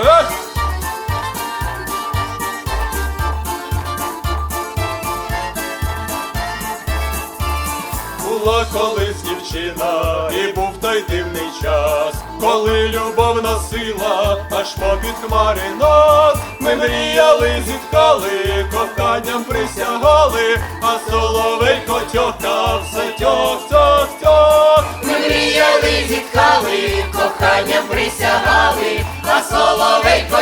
Була колись дівчина, і був той дивний час, коли любов носила, аж попід хмари нас ми мріяли, зіткали, коханням присягали, а соловей тьохтав, все тьохтав.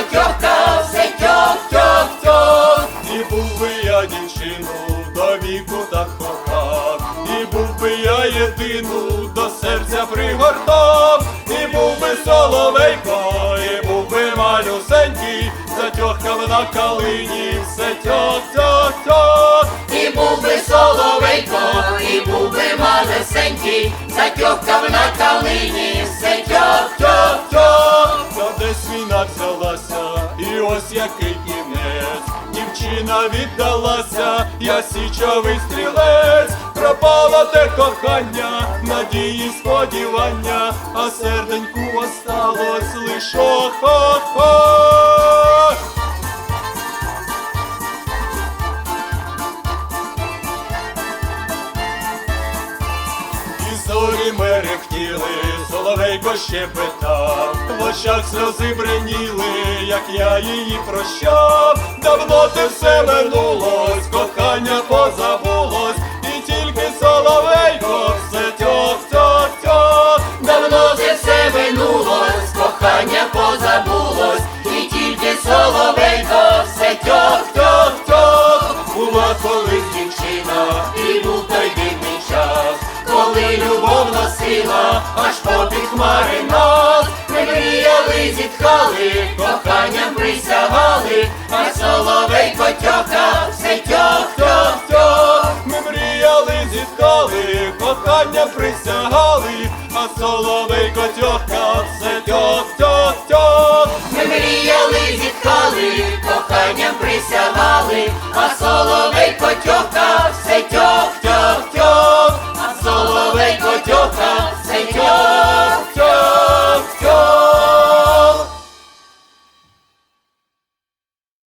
Тьохкав, все тьох, тьох, тьох. І був би я дівчину до віку так кохав, і був би я єдину до серця пригортав, і був би соловейко, і був би малюсенький, затьохкав на калині, все тьох, тьох, тьох. І був би соловейко, і був би малесенький, затьохкав на калині, все тьох, тьох, тьох. Та десь війна взялася, і ось який кінець. Дівчина віддалася, я січовий стрілець, пропало те кохання, надії, сподівання, а серденьку осталось лише хо-хо. І зорі мерехтіли, соловейко ще питав, в очах сльози бреніли, як я її прощав. Давно те все минулось, кохання позабулось, і тільки соловейко все тьох, тьох, тьох. Давно це все минулось, кохання позабулось, і тільки соловейко все тьох, тьох, тьох. Була колись дівчина, І був той дивний час, коли любов аж попід хмари нас. Ми мріяли, зітхали, коханням присягали, а соловейко тьоха, все тьох, тьох, тьох. Ми мріяли, зіткали, кохання присягали, а соловейко тьохка, все тьох, тьох, тьох. Ми мріяли, зітхали, коханням присягали, а все тьох,